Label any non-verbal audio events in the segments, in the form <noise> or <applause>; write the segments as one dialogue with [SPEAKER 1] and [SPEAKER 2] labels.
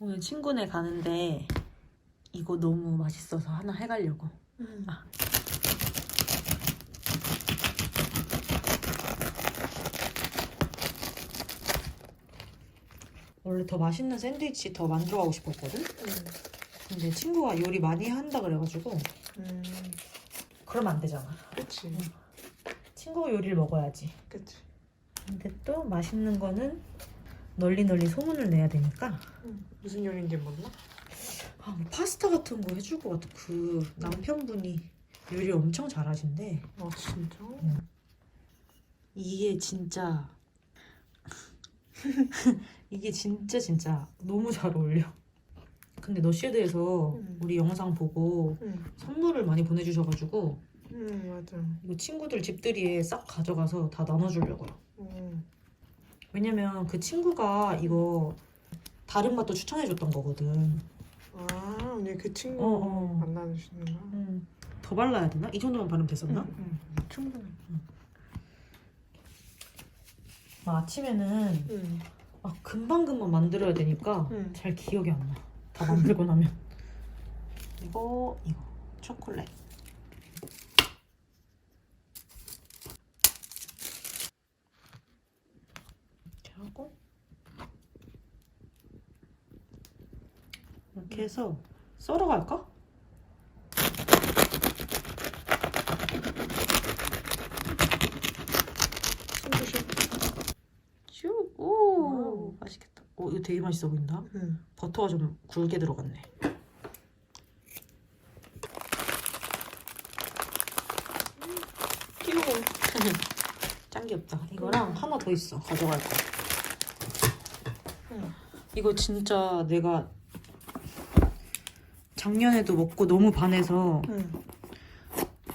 [SPEAKER 1] 오늘 친구네 가는데 이거 너무 맛있어서 하나 해가려고.
[SPEAKER 2] 음.
[SPEAKER 1] 아. 원래 더 맛있는 샌드위치 더 만들어가고 싶었거든? 근데 친구가 요리 많이 한다 그래가지고
[SPEAKER 2] 음.
[SPEAKER 1] 그러면 안 되잖아.
[SPEAKER 2] 그치.
[SPEAKER 1] 친구 요리를 먹어야지.
[SPEAKER 2] 그치.
[SPEAKER 1] 근데 또 맛있는 거는 널리 널리 소문을 내야 되니까
[SPEAKER 2] 음. 무슨 요리인지 몰라?
[SPEAKER 1] 아, 뭐 파스타 같은 거 해줄 것 같아. 그 남편분이 요리 엄청 잘하신대.
[SPEAKER 2] 아 진짜?
[SPEAKER 1] 이게 진짜 <laughs> 이게 진짜 진짜 너무 잘 어울려. 근데 너쉐드에서
[SPEAKER 2] 음.
[SPEAKER 1] 우리 영상 보고
[SPEAKER 2] 응.
[SPEAKER 1] 선물을 많이 보내주셔가지고
[SPEAKER 2] 응 맞아.
[SPEAKER 1] 이거 친구들 집들이에 싹 가져가서 다 나눠주려고요.
[SPEAKER 2] 응.
[SPEAKER 1] 왜냐면 그 친구가 이거 다른 맛도 추천해줬던 거거든.
[SPEAKER 2] 아 언니 그 친구
[SPEAKER 1] 어, 어.
[SPEAKER 2] 만나주시는구나.
[SPEAKER 1] 음, 더 발라야 되나? 이 정도만 바르면 됐었나?
[SPEAKER 2] 응. 충분해.
[SPEAKER 1] 아, 아침에는
[SPEAKER 2] 응.
[SPEAKER 1] 아, 금방금방 만들어야 되니까
[SPEAKER 2] 응.
[SPEAKER 1] 잘 기억이 안 나. 다 만들고 나면. <laughs> 이거, 이거. 초콜릿. 이렇게 하고. 이렇게 해서 썰어 갈까? 슈! 오! 맛있겠다. 오, 이거 되게 맛있어 보인다.
[SPEAKER 2] 응.
[SPEAKER 1] 버터가 좀 굵게 들어갔네.
[SPEAKER 2] 귀여워. <laughs>
[SPEAKER 1] 짱 귀엽다. 이거랑 하나 더 있어. 가져갈 거.
[SPEAKER 2] 응.
[SPEAKER 1] 이거 진짜 내가 작년에도 먹고 너무 반해서
[SPEAKER 2] 응.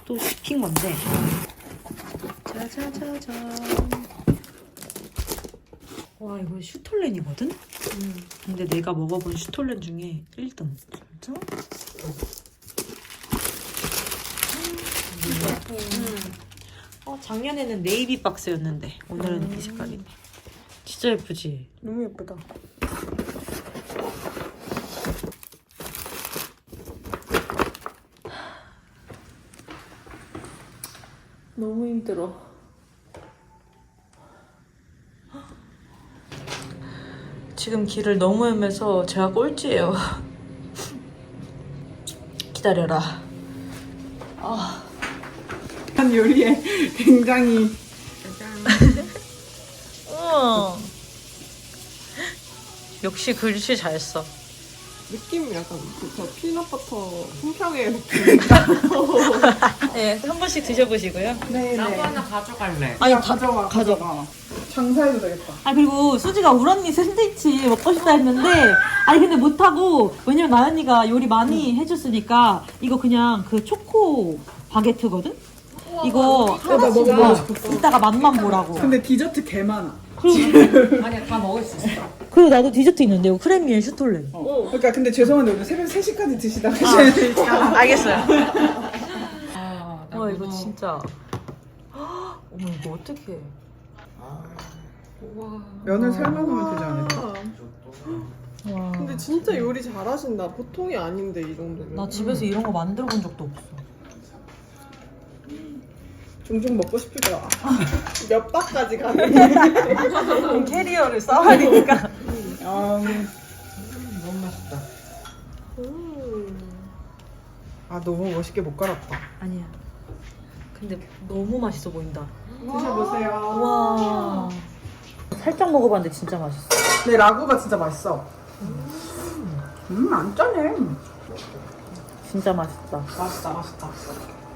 [SPEAKER 1] 또 시킨 건데. 짜자자잔. 와, 이거 슈톨렌이거든?
[SPEAKER 2] 응.
[SPEAKER 1] 근데 내가 먹어본 슈톨렌 중에 1등.
[SPEAKER 2] 진짜?
[SPEAKER 1] 어, 작년에는 네이비 박스였는데 오늘은
[SPEAKER 2] 음.
[SPEAKER 1] 이 색깔이네. 진짜 예쁘지?
[SPEAKER 2] 너무 예쁘다.
[SPEAKER 1] 너무 힘들어. 지금 길을 너무 헤매서 제가 꼴찌예요. <laughs> 기다려라. 아,
[SPEAKER 2] 한 요리에 <laughs> 굉장히
[SPEAKER 1] 우와. 역시 글씨 잘 써.
[SPEAKER 2] 느낌 약간 그저 피넛버터 품평의 느낌.
[SPEAKER 1] 네, 한 번씩 드셔보시고요.
[SPEAKER 2] 네네.
[SPEAKER 3] 가져갈래.
[SPEAKER 1] 아니,
[SPEAKER 2] 야,
[SPEAKER 1] 가-
[SPEAKER 2] 가져가 가져가. 장사해도 되겠다.
[SPEAKER 1] 아 그리고 수지가 울 언니 샌드위치 먹고 싶다 했는데 아니 근데 못하고 왜냐면 나연이가 요리 많이 해줬으니까 이거 그냥 그 초코 바게트거든? 이거
[SPEAKER 2] 나 너무
[SPEAKER 1] 어,
[SPEAKER 2] 먹고 싶었어.
[SPEAKER 1] 이따가 맛만 보라고
[SPEAKER 2] 근데 디저트 개 많아.
[SPEAKER 3] 아니야, 다 먹을 수 있어.
[SPEAKER 1] 그리고 나도 디저트 있는데요 크레미에 슈톨렌
[SPEAKER 2] 어. 그러니까 근데 죄송한데 오늘 새벽 3시까지 드시다가 아.
[SPEAKER 1] 알겠어요 <laughs>
[SPEAKER 3] 아, 나
[SPEAKER 1] 와 이거. 진짜 <gasps> 어머 이거 어떡해
[SPEAKER 3] 우와.
[SPEAKER 2] 면을 삶아놓으면 되지 않을까?
[SPEAKER 1] 와.
[SPEAKER 4] 근데 진짜 요리 잘하신다. 보통이 아닌데 이 정도면.
[SPEAKER 1] 나 집에서 이런 거 만들어 본 적도 없어
[SPEAKER 2] 종종 먹고 싶더라. <laughs>
[SPEAKER 4] 몇 박까지 가는. <laughs>
[SPEAKER 1] 캐리어를 싸와야 되니까
[SPEAKER 2] 아,
[SPEAKER 3] 너무 맛있다.
[SPEAKER 2] 아 너무 멋있게 못 갈았다.
[SPEAKER 1] 아니야 근데 너무 맛있어 보인다
[SPEAKER 2] 드셔보세요.
[SPEAKER 1] 와 살짝 먹어봤는데 진짜 맛있어
[SPEAKER 2] 네 라구가 진짜 맛있어. 음, 안 짜네.
[SPEAKER 1] 진짜 맛있다
[SPEAKER 2] 맛있다, 맛있다.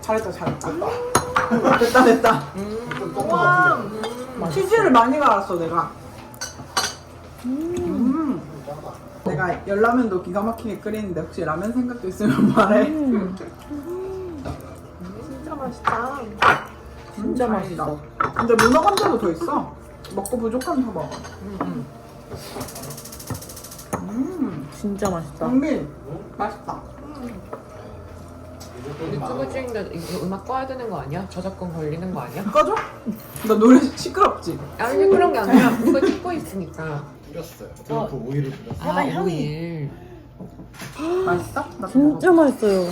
[SPEAKER 2] 잘했다, 잘했다. <laughs> 됐다, 됐다. 치즈를 많이 갈았어, 내가. 음. 내가 열라면도 기가 막히게 끓이는데 혹시 라면 생각도 있으면 <laughs> 말해.
[SPEAKER 4] 진짜 맛있다.
[SPEAKER 2] 진짜 맛있다. 근데 문어 감자도 더 있어. 먹고 부족하면 더 먹어. 음,
[SPEAKER 1] 진짜 맛있다
[SPEAKER 2] 정민 맛있다.
[SPEAKER 3] 유튜브 찍는데 이거 음악 꺼야 되는 거 아니야? 저작권 걸리는 거 아니야?
[SPEAKER 2] 꺼줘? 나 노래 시끄럽지?
[SPEAKER 3] 아니 그런 게 아니라 이거 찍고 있으니까
[SPEAKER 5] 뿌렸어요. 그리고 그 오일을 뿌렸어요.
[SPEAKER 3] 아,
[SPEAKER 1] 향이-
[SPEAKER 3] 오일.
[SPEAKER 2] 맛있어? 나
[SPEAKER 1] 진짜 맛있어요.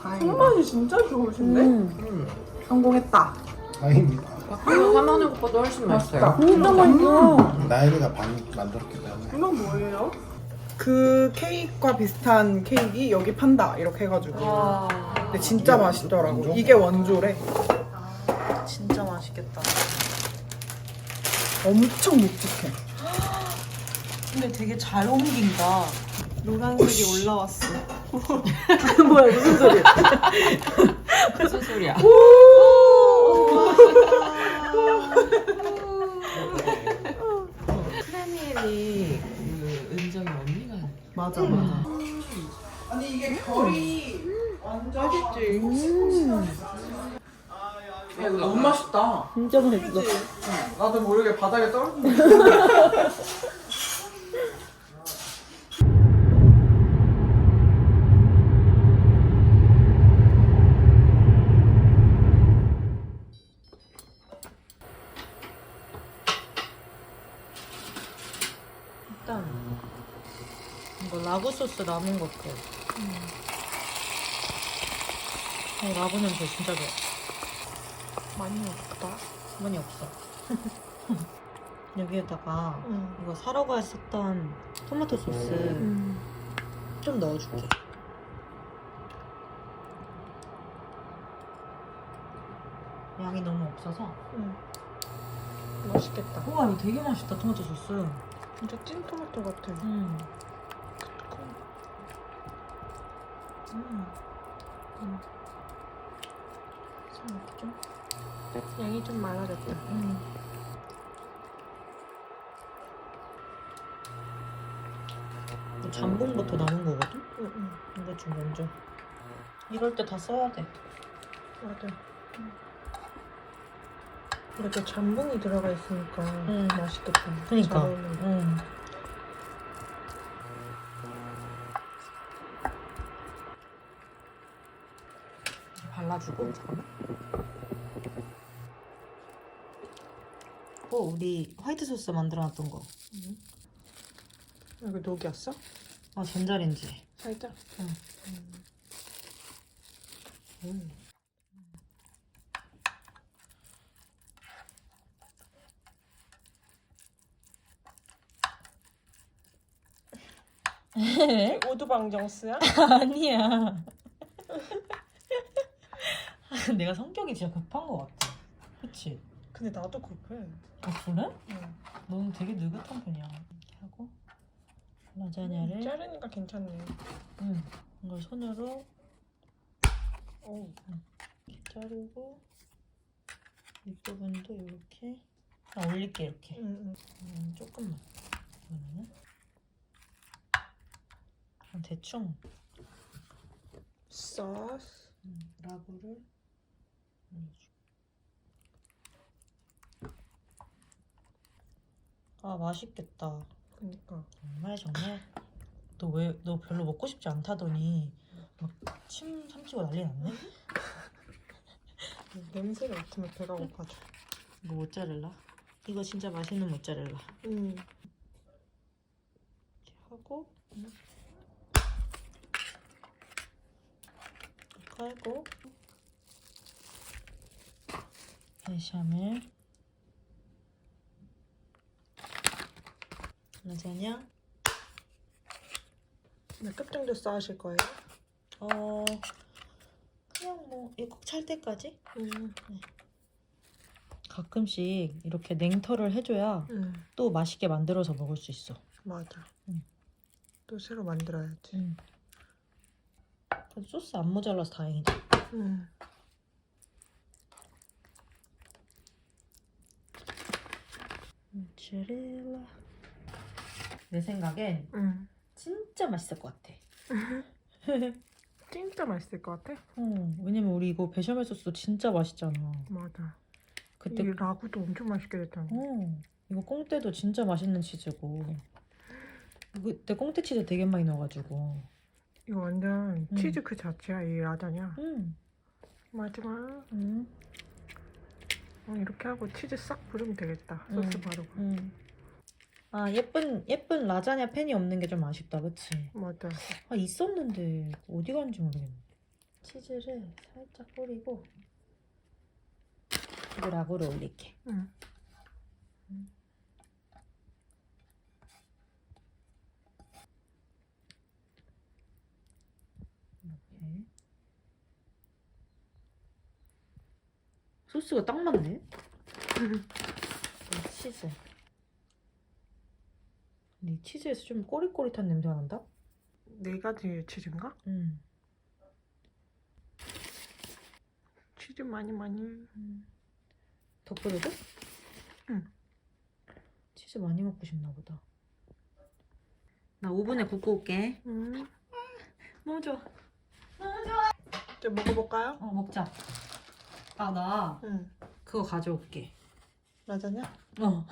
[SPEAKER 2] 다행이다.
[SPEAKER 4] 손맛이 진짜 좋으신데?
[SPEAKER 1] 음.
[SPEAKER 3] 음.
[SPEAKER 2] 성공했다.
[SPEAKER 5] 다행입니다.
[SPEAKER 3] 밖에서 사 먹는 것보다 훨씬 맛있어요.
[SPEAKER 1] 진짜 맛있어.
[SPEAKER 5] 나연이가 반 만들었기 때문에.
[SPEAKER 4] 이건 뭐예요?
[SPEAKER 2] 그 케이크와 비슷한 케이크 여기 판다 이렇게 해가지고. 근데 진짜
[SPEAKER 5] 이게
[SPEAKER 2] 맛있더라고.
[SPEAKER 5] 원조?
[SPEAKER 2] 이게 원조래. 진짜 맛있겠다. 엄청 묵직해. 근데 되게 잘 옮긴다.
[SPEAKER 4] 노란색이 올라왔어. <laughs>
[SPEAKER 1] 뭐야 무슨 소리야? <laughs>
[SPEAKER 3] 무슨 소리야? 크레미엘이 그 은정이 언니가
[SPEAKER 2] 맞아 맞아. 아니 이게 결이 완전 맛있지. 야, 이거 너무 맛있다.
[SPEAKER 1] 진짜 맛있어.
[SPEAKER 2] 나도 모르게 바닥에 떨어진다. <laughs>
[SPEAKER 1] 일단 이거 라구 소스 남은 것 같아. 어, 라구 냄새 진짜 좋아.
[SPEAKER 4] 많이 없다.
[SPEAKER 1] 많이 없어. <laughs> 여기에다가
[SPEAKER 4] 응.
[SPEAKER 1] 이거 사라고 했었던 토마토 소스
[SPEAKER 4] 음.
[SPEAKER 1] 좀 넣어줄게. 양이 너무 없어서.
[SPEAKER 4] 응. 맛있겠다.
[SPEAKER 1] 우와 이거 되게 맛있다 토마토 소스.
[SPEAKER 4] 진짜 찐 토마토 같아.
[SPEAKER 1] 음.
[SPEAKER 4] 음.
[SPEAKER 1] 이렇게 좀.
[SPEAKER 4] 양이 좀 많아졌다.
[SPEAKER 1] 음. 이거 잠봉부터 남은 거거든?
[SPEAKER 4] 응, 응.
[SPEAKER 1] 이거 좀 먼저. 이럴 때 다 써야 돼.
[SPEAKER 4] 맞아. 이렇게 잠봉이 들어가 있으니까
[SPEAKER 1] 응.
[SPEAKER 4] 맛있겠다.
[SPEAKER 1] 그니까.
[SPEAKER 4] 어울린다.
[SPEAKER 1] 응. 발라주고 잠깐만. 어, 우리 화이트 소스 만들어놨던 거.
[SPEAKER 4] 이거 녹였어?
[SPEAKER 1] 아, 전자레인지.
[SPEAKER 4] 살짝? 오두방정스야? <laughs>
[SPEAKER 1] 아니야. 내가 성격이 진짜 급한 것 같아. 그치?
[SPEAKER 4] 근데 나도 급해.
[SPEAKER 1] 아, 그래?
[SPEAKER 4] 응.
[SPEAKER 1] 너는 되게 느긋한 편이야. 이렇게 하고 라자냐를
[SPEAKER 4] 자르니까 괜찮네.
[SPEAKER 1] 응. 이걸 손으로
[SPEAKER 4] 오.
[SPEAKER 1] 이렇게 자르고 윗부분도 이렇게 아, 올릴게 이렇게
[SPEAKER 4] 응, 응.
[SPEAKER 1] 음, 조금만 이거는 그냥 대충
[SPEAKER 4] 소스.
[SPEAKER 1] 음, 라구를 올려줘. 아 맛있겠다
[SPEAKER 4] 그니까.
[SPEAKER 1] 정말 정말 너 왜 너 별로 먹고 싶지 않다더니 막 침 삼키고 난리 났네 <laughs>
[SPEAKER 4] 냄새를 맡으면 배가 고파져.
[SPEAKER 1] 이거 모짜렐라 이거 진짜 맛있는 모짜렐라
[SPEAKER 4] 응.
[SPEAKER 1] 이렇게 하고 이 하고 베샤멜 라자냐
[SPEAKER 4] 몇 컵 정도 쌓으실 거예요?
[SPEAKER 1] 어 그냥 뭐꼭찰 때까지
[SPEAKER 4] 응.
[SPEAKER 1] 가끔씩 이렇게 냉털을 해줘야
[SPEAKER 4] 응.
[SPEAKER 1] 또 맛있게 만들어서 먹을 수 있어
[SPEAKER 4] 맞아.
[SPEAKER 1] 응.
[SPEAKER 4] 또 새로 만들어야지.
[SPEAKER 1] 응. 소스 안 모자라서
[SPEAKER 4] 응.
[SPEAKER 1] 모짜렐라 내 생각엔
[SPEAKER 4] 응.
[SPEAKER 1] 진짜 맛있을 것 같아 <laughs>
[SPEAKER 4] 진짜 맛있을 것 같아.
[SPEAKER 1] 어, 왜냐면 우리 이거 베샤멜 소스 진짜 맛있잖아
[SPEAKER 4] 맞아.
[SPEAKER 1] 그때
[SPEAKER 4] 이 라구도 엄청 맛있게 됐잖아.
[SPEAKER 1] 어, 이거 꽁떼도 진짜 맛있는 치즈고 그때 꽁떼 치즈 되게 많이 넣어가지고
[SPEAKER 4] 이거 완전
[SPEAKER 1] 응.
[SPEAKER 4] 치즈 그 자체야 이 라자냐.
[SPEAKER 1] 응,
[SPEAKER 4] 마지막
[SPEAKER 1] 응,
[SPEAKER 4] 어, 이렇게 하고 치즈 싹 부르면 되겠다.
[SPEAKER 1] 응.
[SPEAKER 4] 소스 바르고.
[SPEAKER 1] 응. 아 예쁜 예쁜 라자냐 팬이 없는 게 좀 아쉽다, 그치?
[SPEAKER 4] 맞아.
[SPEAKER 1] 아 있었는데 어디 갔는지 모르겠네. 치즈를 살짝 뿌리고 이거 라고를 올릴게.
[SPEAKER 4] 응.
[SPEAKER 1] 이 소스가 딱 맞네. 이 치즈. 근데 이 치즈에서 좀 꼬릿꼬릿한 냄새가 난다?
[SPEAKER 4] 네 가지 치즈인가?
[SPEAKER 1] 음.
[SPEAKER 4] 치즈 많이 많이.
[SPEAKER 1] 더 뿌려도?
[SPEAKER 4] 응.
[SPEAKER 1] 치즈 많이 먹고 싶나 보다. 나 오븐에 굽고 올게.
[SPEAKER 4] 음.
[SPEAKER 1] 너무 좋아.
[SPEAKER 4] 이제 먹어볼까요?
[SPEAKER 1] 어 먹자. 아 나
[SPEAKER 4] 응.
[SPEAKER 1] 그거 가져올게.
[SPEAKER 4] 라자냐?
[SPEAKER 1] 어.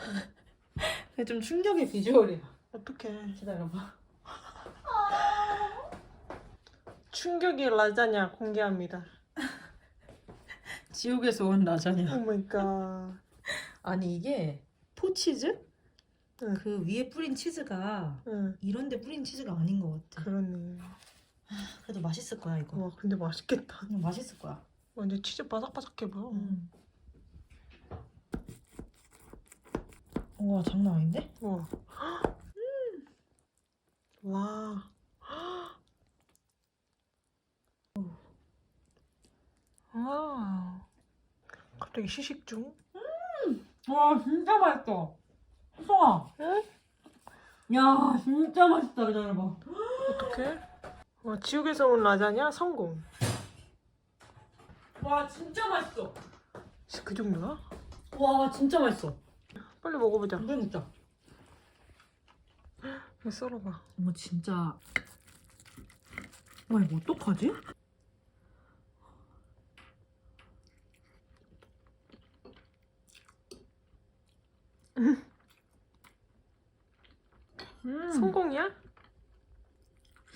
[SPEAKER 1] 그게 <laughs> 좀 충격의 비주얼이야.
[SPEAKER 4] 어떡해.
[SPEAKER 1] 기다려봐.
[SPEAKER 4] 충격의 라자냐 공개합니다. <laughs>
[SPEAKER 1] 지옥에서 온 라자냐.
[SPEAKER 4] 오 마이 갓.
[SPEAKER 1] 아니 이게 포치즈?
[SPEAKER 4] 응.
[SPEAKER 1] 그 위에 뿌린 치즈가
[SPEAKER 4] 응.
[SPEAKER 1] 이런데 뿌린 치즈가 아닌 것 같아.
[SPEAKER 4] 그러네.
[SPEAKER 1] 그래도 맛있을 거야 이거.
[SPEAKER 4] 와 근데 맛있겠다.
[SPEAKER 1] 그냥 맛있을 거야.
[SPEAKER 4] 완전 치즈 바삭바삭해 보여.
[SPEAKER 1] 음. 우와 장난 아닌데? <gasps>
[SPEAKER 4] 와. 와. <gasps> 아. 갑자기 시식 중?
[SPEAKER 1] 와 진짜 맛있어. 수성아.
[SPEAKER 4] 응?
[SPEAKER 1] 야 진짜 맛있다 기다려봐. <gasps>
[SPEAKER 4] 어떡해? 와, 지옥에서 온 라자냐 성공.
[SPEAKER 1] 와 진짜 맛있어.
[SPEAKER 4] 진짜 그 정도야?
[SPEAKER 1] 와 진짜 맛있어.
[SPEAKER 4] 빨리 먹어보자.
[SPEAKER 1] 이거 먹자.
[SPEAKER 4] 이거 썰어봐.
[SPEAKER 1] 어머 진짜. 와 이거 어떡하지? 음,
[SPEAKER 4] 성공이야?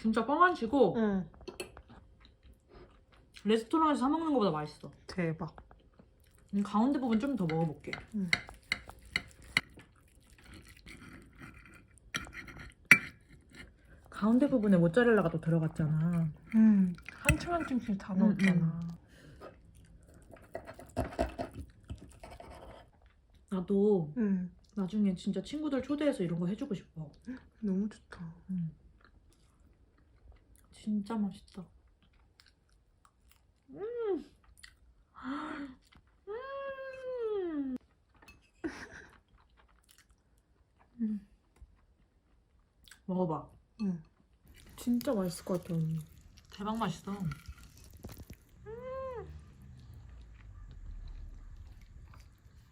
[SPEAKER 1] 진짜 뻥 안 치고
[SPEAKER 4] 응.
[SPEAKER 1] 레스토랑에서 사 먹는 것보다 맛있어.
[SPEAKER 4] 대박.
[SPEAKER 1] 음, 가운데 부분 좀 더 먹어볼게.
[SPEAKER 4] 음.
[SPEAKER 1] 가운데 부분에 모짜렐라가 또 들어갔잖아.
[SPEAKER 4] 음. 한층 한층씩 다
[SPEAKER 1] 음,
[SPEAKER 4] 넣었잖아.
[SPEAKER 1] 나도
[SPEAKER 4] 음.
[SPEAKER 1] 나중에 진짜 친구들 초대해서 이런 거 해주고 싶어.
[SPEAKER 4] 너무 좋다.
[SPEAKER 1] 진짜 맛있다. 음. 음. 음. 먹어봐.
[SPEAKER 4] 진짜 맛있을 것 같아 언니.
[SPEAKER 1] 대박 맛있어.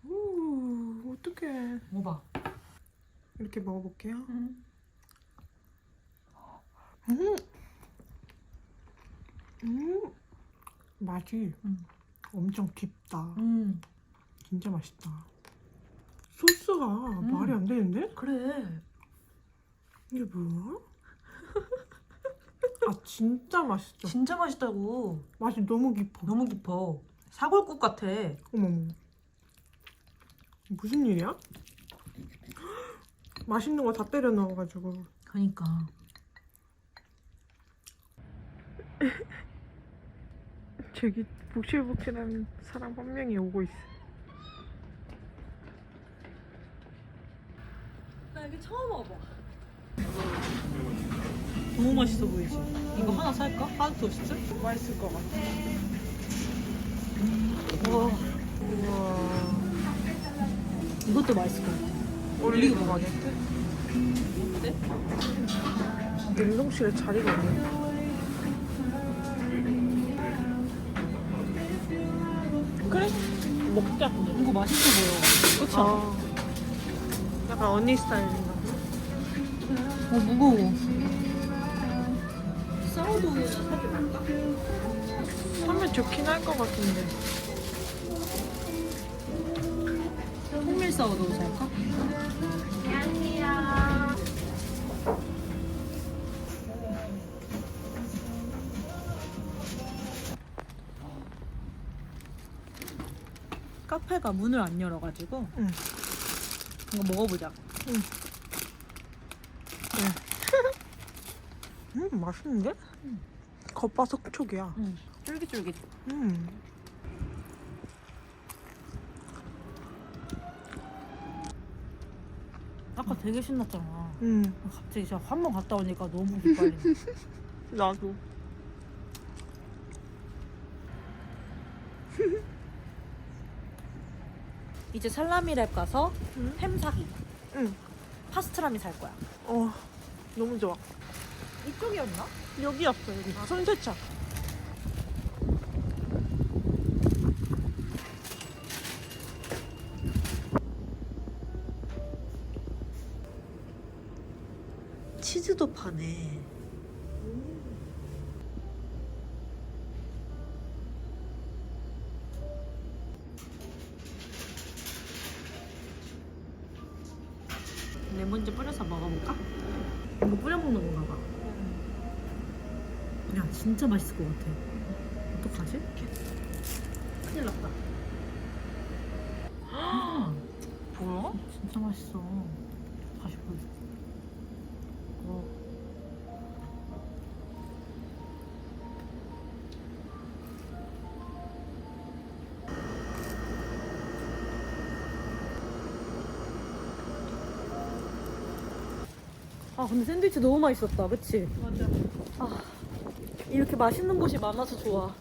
[SPEAKER 4] 우 어떡해.
[SPEAKER 1] 먹어봐.
[SPEAKER 4] 이렇게 먹어볼게요.
[SPEAKER 1] 음.
[SPEAKER 4] 음. 음. 맛이
[SPEAKER 1] 음.
[SPEAKER 4] 엄청 깊다.
[SPEAKER 1] 음.
[SPEAKER 4] 진짜 맛있다. 소스가 말이 안 되는데?
[SPEAKER 1] 그래.
[SPEAKER 4] 이게 뭐야? 아 진짜 맛있어.
[SPEAKER 1] 진짜 맛있다고.
[SPEAKER 4] 맛이 너무 깊어.
[SPEAKER 1] 너무 깊어. 사골국 같아.
[SPEAKER 4] 어머머. 무슨 일이야? 맛있는 거 다 때려 넣어가지고.
[SPEAKER 1] 그러니까.
[SPEAKER 4] 저기 복실복실한 사람 한 명이 오고 있어.
[SPEAKER 1] 나 여기 처음 와봐. 너무 맛있어 보이지? 이거 하나 살까? 하드 토스트?
[SPEAKER 4] 맛있을 것 같아.
[SPEAKER 1] 와,
[SPEAKER 4] 우와.
[SPEAKER 1] 이것도 맛있을 것 같아.
[SPEAKER 4] 올리브 바게트?
[SPEAKER 1] 어때?
[SPEAKER 4] 냉동실에 자리가 없네. 먹자.
[SPEAKER 1] 이거 맛있어 보여. 그치?
[SPEAKER 4] 아, 약간 언니 스타일인가?
[SPEAKER 1] 어, 무거워. 사우도우는 사지 말까?
[SPEAKER 4] 하면 좋긴 할 것 같은데.
[SPEAKER 1] 통밀 사우도우 살까? 카페가 문을 안 열어가지고
[SPEAKER 4] 응.
[SPEAKER 1] 이거 먹어보자.
[SPEAKER 4] 응. 응. 네. <laughs> 음 맛있는데? 응. 겉바속촉이야.
[SPEAKER 1] 응. 쫄깃쫄깃.
[SPEAKER 4] 음.
[SPEAKER 1] 아까 되게 신났잖아.
[SPEAKER 4] 응.
[SPEAKER 1] 갑자기 진짜 한 번 갔다 오니까 너무 기빨리. <laughs>
[SPEAKER 4] 나도.
[SPEAKER 1] 이제 살라미랩 가서
[SPEAKER 4] 응?
[SPEAKER 1] 햄 사기.
[SPEAKER 4] 응.
[SPEAKER 1] 파스트라미 살 거야.
[SPEAKER 4] 어 너무 좋아.
[SPEAKER 1] 이쪽이었나?
[SPEAKER 4] 여기였어 여기. 손세차.
[SPEAKER 1] 치즈도 파네. 레몬즙 뿌려서 먹어볼까? 이거 뿌려 먹는 건가 봐. 야, 진짜 맛있을 것 같아. 어떡하지? 큰일 났다. <gasps>
[SPEAKER 4] 뭐야?
[SPEAKER 1] 진짜 맛있어. 다시 보여. 어. 아 근데 샌드위치 너무 맛있었다, 그치?
[SPEAKER 4] 맞아.
[SPEAKER 1] 아 이렇게 맛있는 곳이 많아서 좋아.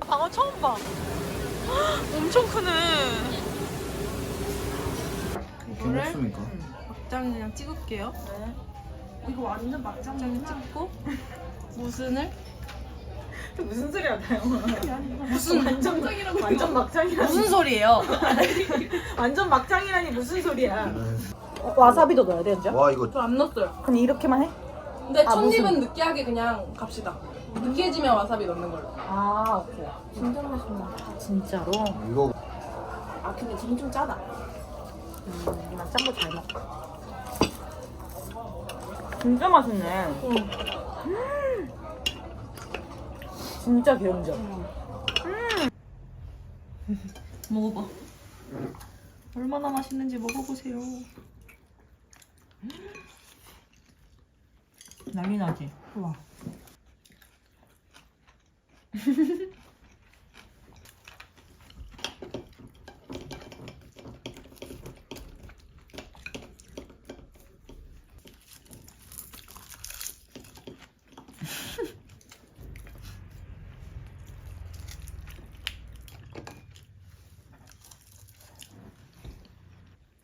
[SPEAKER 4] 방어 처음 봐. 엄청 크네.
[SPEAKER 5] 이렇게 먹습니까?
[SPEAKER 3] 막장 그냥 찍을게요. 이거 완전 막장 찍고 무슨을 <laughs>
[SPEAKER 1] 무슨 소리 하나요? <laughs>
[SPEAKER 3] 무슨
[SPEAKER 1] 완전 완전 막장이라
[SPEAKER 3] 무슨 소리예요? <laughs>
[SPEAKER 1] 완전 막장이라니 무슨 소리야? 와사비도 넣어야 돼, 이제?
[SPEAKER 5] 와 이거
[SPEAKER 6] 저 안 넣었어요.
[SPEAKER 1] 그냥 이렇게만 해?
[SPEAKER 6] 근데
[SPEAKER 1] 아,
[SPEAKER 6] 첫
[SPEAKER 1] 무슨-
[SPEAKER 6] 입은 느끼하게 그냥 갑시다. 느끼해지면 와사비 넣는 걸로.
[SPEAKER 1] 아, 오케이. 진짜 맛있다. 진짜로?
[SPEAKER 5] 이거
[SPEAKER 6] 아 근데 지금 좀 짜다.
[SPEAKER 1] 음, 난짠거 잘 먹어. 진짜 맛있네. 음. 진짜 개운져. 음. 먹어봐. 얼마나 맛있는지 먹어보세요. 난리 나지? 우와. <laughs>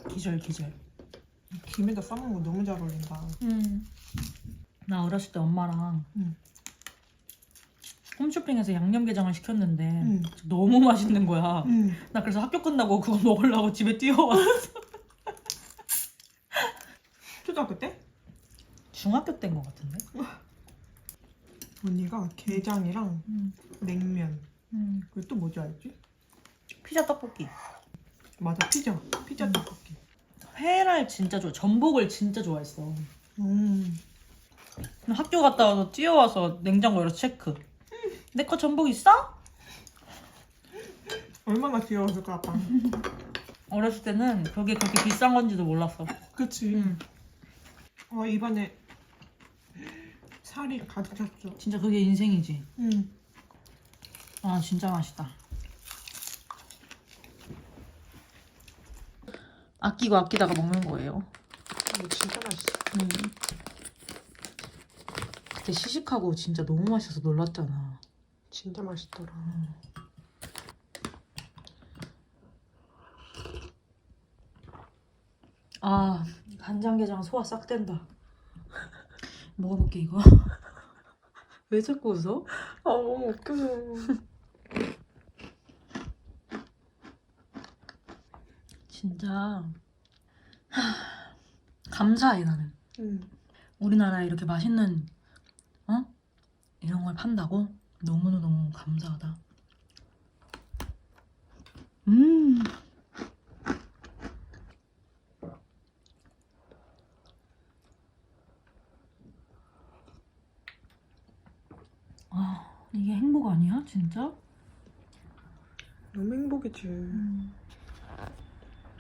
[SPEAKER 4] 기절 기절. 김에다 싸먹는 거 너무 잘 어울린다.
[SPEAKER 1] 음. 나 어렸을 때 엄마랑
[SPEAKER 4] 음.
[SPEAKER 1] 홈쇼핑에서 양념게장을 시켰는데
[SPEAKER 4] 음.
[SPEAKER 1] 너무 맛있는 거야.
[SPEAKER 4] 음.
[SPEAKER 1] 나 그래서 학교 끝나고 그거 먹으려고 집에 뛰어왔어. <laughs>
[SPEAKER 4] 초등학교 때
[SPEAKER 1] 중학교 때인 것 같은데?
[SPEAKER 4] 언니가 게장이랑
[SPEAKER 1] 음.
[SPEAKER 4] 냉면
[SPEAKER 1] 음.
[SPEAKER 4] 그리고 또뭐 좋아했지?
[SPEAKER 1] 피자 떡볶이.
[SPEAKER 4] 맞아 피자 피자
[SPEAKER 1] 음.
[SPEAKER 4] 떡볶이.
[SPEAKER 1] 회를 진짜 좋아. 전복을 진짜 좋아했어.
[SPEAKER 4] 음.
[SPEAKER 1] 학교 갔다 와서 뛰어와서 냉장고 열어 체크. 내 거 전복 있어?
[SPEAKER 4] 얼마나 귀여웠을까 아빠.
[SPEAKER 1] 어렸을 때는 그게 그렇게 비싼 건지도 몰랐어.
[SPEAKER 4] 그치.
[SPEAKER 1] 음.
[SPEAKER 4] 어 이번에 살이 가득 찼어.
[SPEAKER 1] 진짜 그게 인생이지.
[SPEAKER 4] 음.
[SPEAKER 1] 아 진짜 맛있다. 아끼고 아끼다가 먹는 거예요.
[SPEAKER 4] 이거 진짜 맛있어.
[SPEAKER 1] 음. 그때 시식하고 진짜 너무 맛있어서 놀랐잖아.
[SPEAKER 4] 진짜 맛있더라.
[SPEAKER 1] 아 간장게장 소화 싹 된다. 먹어볼게 이거. <laughs> 왜 자꾸 웃어?
[SPEAKER 4] 아 너무 웃겨 <laughs>
[SPEAKER 1] 진짜 하, 감사해 나는.
[SPEAKER 4] 음.
[SPEAKER 1] 우리나라에 이렇게 맛있는 어 이런 걸 판다고 너무 너무 감사하다. 음. 아 이게 행복 아니야 진짜?
[SPEAKER 4] 너무 행복이지.
[SPEAKER 1] 음.